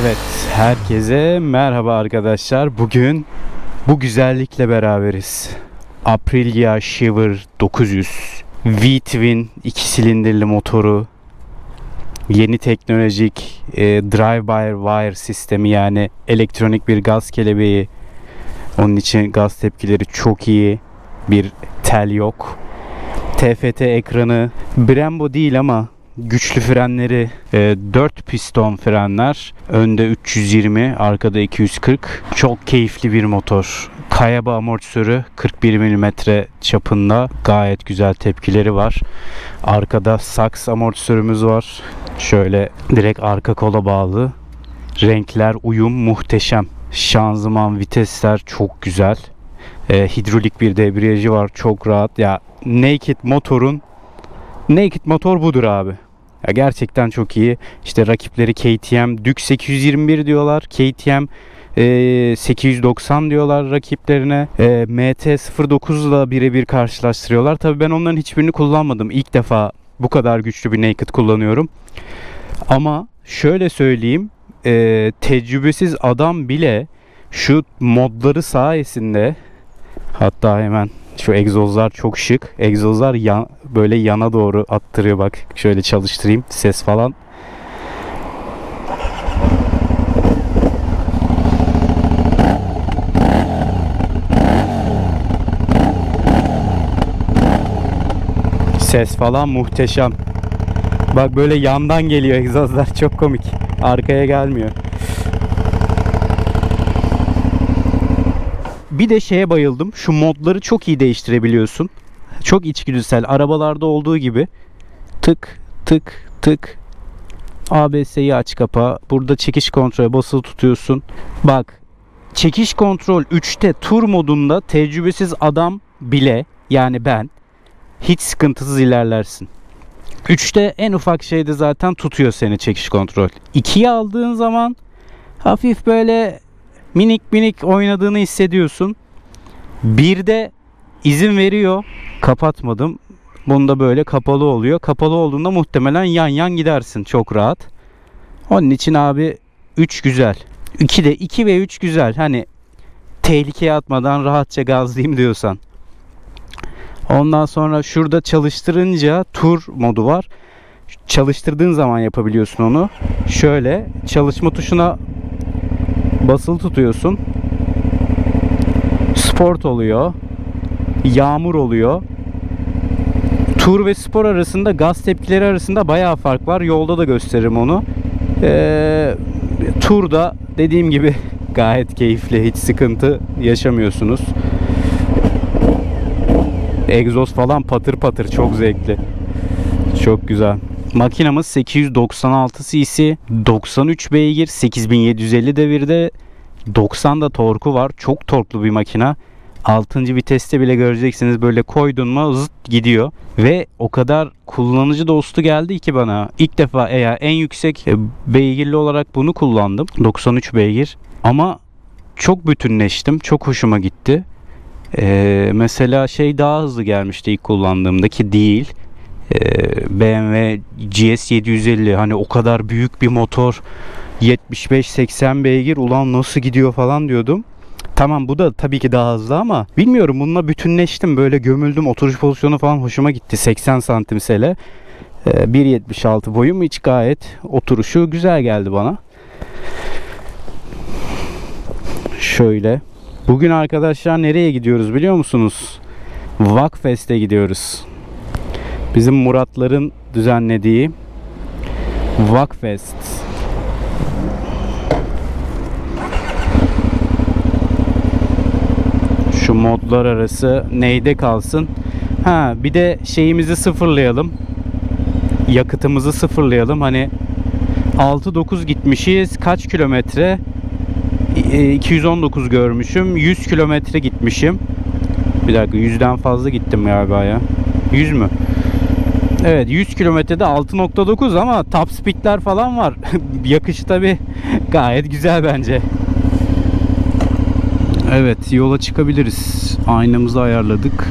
Evet, herkese merhaba arkadaşlar. Bugün bu güzellikle beraberiz. Aprilia Shiver 900 V-Twin 2 silindirli motoru. Yeni teknolojik e, drive-by-wire sistemi yani elektronik bir gaz kelebeği. Onun için gaz tepkileri çok iyi. Bir tel yok. TFT ekranı Brembo değil ama güçlü frenleri e, 4 piston frenler önde 320 arkada 240 çok keyifli bir motor. Kayaba amortisörü 41 mm çapında. Gayet güzel tepkileri var. Arkada Saks amortisörümüz var. Şöyle direkt arka kola bağlı. Renkler uyum muhteşem. Şanzıman vitesler çok güzel. E, hidrolik bir debriyajı var. Çok rahat. Ya naked motorun naked motor budur abi ya gerçekten çok iyi. İşte rakipleri KTM Dük 821 diyorlar. KTM e, 890 diyorlar rakiplerine. E, MT09 ile birebir karşılaştırıyorlar. Tabii ben onların hiçbirini kullanmadım. İlk defa bu kadar güçlü bir naked kullanıyorum. Ama şöyle söyleyeyim. E, tecrübesiz adam bile şu modları sayesinde hatta hemen şu egzozlar çok şık. Egzozlar yan, böyle yana doğru attırıyor bak. Şöyle çalıştırayım ses falan. Ses falan muhteşem. Bak böyle yandan geliyor egzozlar çok komik. Arkaya gelmiyor. Bir de şeye bayıldım. Şu modları çok iyi değiştirebiliyorsun. Çok içgüdüsel. Arabalarda olduğu gibi tık tık tık ABS'yi aç kapa. Burada çekiş kontrolü basılı tutuyorsun. Bak çekiş kontrol 3'te tur modunda tecrübesiz adam bile yani ben hiç sıkıntısız ilerlersin. 3'te en ufak şeyde zaten tutuyor seni çekiş kontrol. 2'ye aldığın zaman hafif böyle minik minik oynadığını hissediyorsun. Bir de izin veriyor. Kapatmadım. Bunda böyle kapalı oluyor. Kapalı olduğunda muhtemelen yan yan gidersin çok rahat. Onun için abi 3 güzel. 2 de 2 ve 3 güzel. Hani tehlikeye atmadan rahatça gazlayayım diyorsan. Ondan sonra şurada çalıştırınca tur modu var. Çalıştırdığın zaman yapabiliyorsun onu. Şöyle çalışma tuşuna basılı tutuyorsun. Sport oluyor. Yağmur oluyor. Tur ve spor arasında gaz tepkileri arasında bayağı fark var. Yolda da gösteririm onu. Ee, turda dediğim gibi gayet keyifli. Hiç sıkıntı yaşamıyorsunuz. Egzoz falan patır patır çok zevkli. Çok güzel. Makinamız 896 cc, 93 beygir, 8750 devirde, 90 da torku var. Çok torklu bir makina. 6. viteste bile göreceksiniz böyle koydun mu zıt gidiyor. Ve o kadar kullanıcı dostu geldi ki bana. İlk defa eğer en yüksek beygirli olarak bunu kullandım. 93 beygir. Ama çok bütünleştim. Çok hoşuma gitti. Ee, mesela şey daha hızlı gelmişti ilk kullandığımdaki değil. BMW GS 750 hani o kadar büyük bir motor 75-80 beygir ulan nasıl gidiyor falan diyordum. Tamam bu da tabii ki daha hızlı ama bilmiyorum bununla bütünleştim böyle gömüldüm oturuş pozisyonu falan hoşuma gitti 80 santim sele 1.76 boyum hiç gayet oturuşu güzel geldi bana. Şöyle bugün arkadaşlar nereye gidiyoruz biliyor musunuz? Vakfest'e gidiyoruz bizim Muratların düzenlediği Vakfest. Şu modlar arası neyde kalsın? Ha bir de şeyimizi sıfırlayalım. Yakıtımızı sıfırlayalım. Hani 6-9 gitmişiz. Kaç kilometre? 219 görmüşüm. 100 kilometre gitmişim. Bir dakika 100'den fazla gittim galiba ya. 100 mü? Evet 100 kilometrede 6.9 ama top speedler falan var. Yakışı tabi gayet güzel bence. Evet yola çıkabiliriz. Aynamızı ayarladık.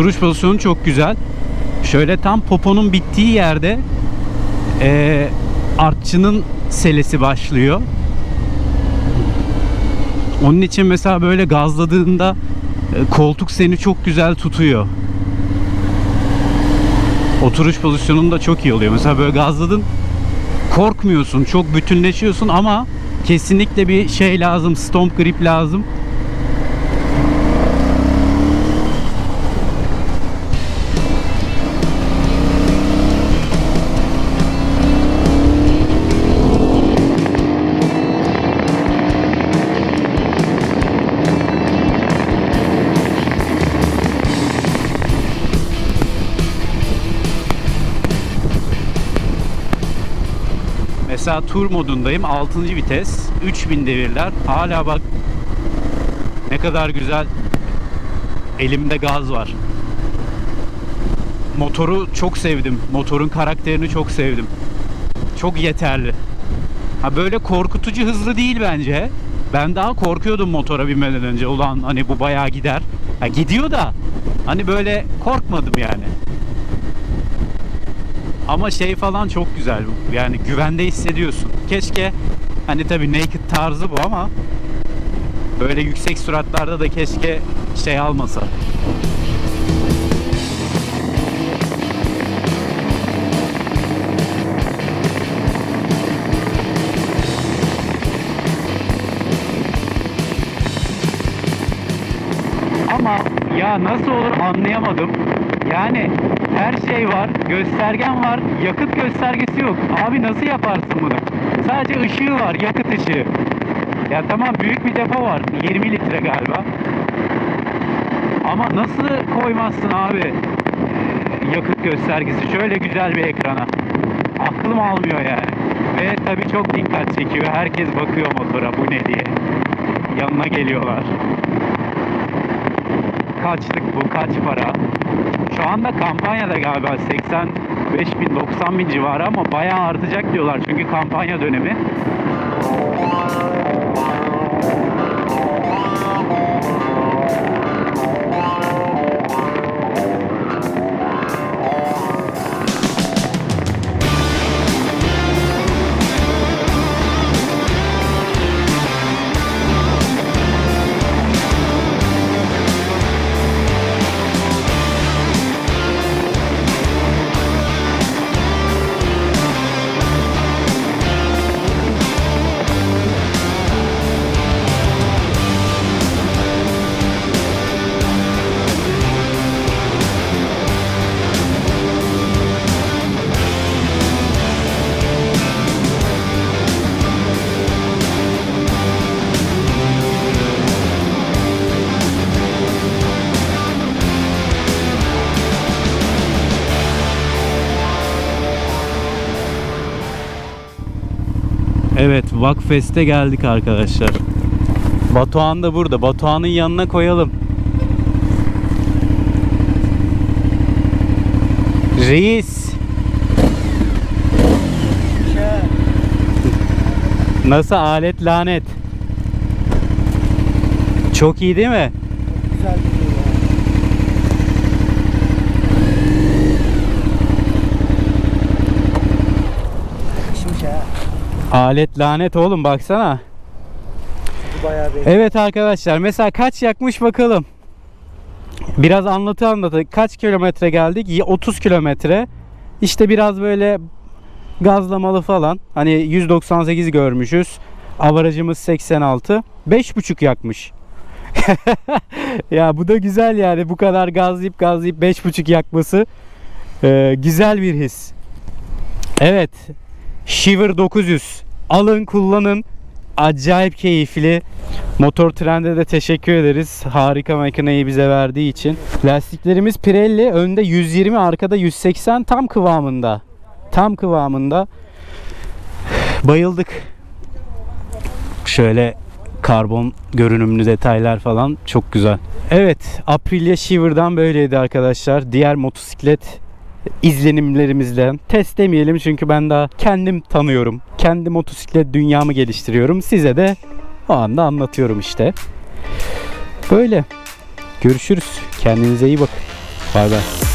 Oturuş pozisyonu çok güzel. Şöyle tam poponun bittiği yerde eee artçının selesi başlıyor. Onun için mesela böyle gazladığında e, koltuk seni çok güzel tutuyor. Oturuş pozisyonunda çok iyi oluyor. Mesela böyle gazladın korkmuyorsun, çok bütünleşiyorsun ama kesinlikle bir şey lazım, stomp grip lazım. Mesela tur modundayım. 6. vites. 3000 devirler. Hala bak ne kadar güzel elimde gaz var. Motoru çok sevdim. Motorun karakterini çok sevdim. Çok yeterli. Ha böyle korkutucu hızlı değil bence. Ben daha korkuyordum motora binmeden önce. Ulan hani bu bayağı gider. Ha gidiyor da hani böyle korkmadım yani. Ama şey falan çok güzel. Yani güvende hissediyorsun. Keşke hani tabi naked tarzı bu ama böyle yüksek süratlarda da keşke şey almasa. Ama ya nasıl olur anlayamadım. Yani her şey var, göstergen var, yakıt göstergesi yok. Abi nasıl yaparsın bunu? Sadece ışığı var, yakıt ışığı. Ya tamam büyük bir depo var, 20 litre galiba. Ama nasıl koymazsın abi e, yakıt göstergesi şöyle güzel bir ekrana? Aklım almıyor yani. Ve tabii çok dikkat çekiyor. Herkes bakıyor motora bu ne diye. Yanına geliyorlar kaçlık bu kaç para? Şu anda kampanyada galiba 85 bin 90 bin civarı ama bayağı artacak diyorlar çünkü kampanya dönemi Evet Vakfest'e geldik arkadaşlar. Batuhan da burada. Batuhan'ın yanına koyalım. Reis. Nasıl alet lanet? Çok iyi değil mi? Güzel gidiyor ya. Yakışmış ha. Alet lanet oğlum baksana. Evet arkadaşlar mesela kaç yakmış bakalım. Biraz anlatı anlatı. Kaç kilometre geldik? Y- 30 kilometre. İşte biraz böyle gazlamalı falan. Hani 198 görmüşüz. Avarajımız 86. 5,5 yakmış. ya bu da güzel yani. Bu kadar gazlayıp gazlayıp 5,5 yakması e, güzel bir his. Evet. Shiver 900. Alın kullanın. Acayip keyifli. Motor Trend'e de teşekkür ederiz. Harika makineyi bize verdiği için. Lastiklerimiz Pirelli. Önde 120, arkada 180 tam kıvamında. Tam kıvamında. Bayıldık. Şöyle karbon görünümlü detaylar falan çok güzel. Evet, Aprilia Shiver'dan böyleydi arkadaşlar. Diğer motosiklet izlenimlerimizden test demeyelim çünkü ben daha kendim tanıyorum. Kendi motosiklet dünyamı geliştiriyorum. Size de o anda anlatıyorum işte. Böyle. Görüşürüz. Kendinize iyi bakın. Bay bay.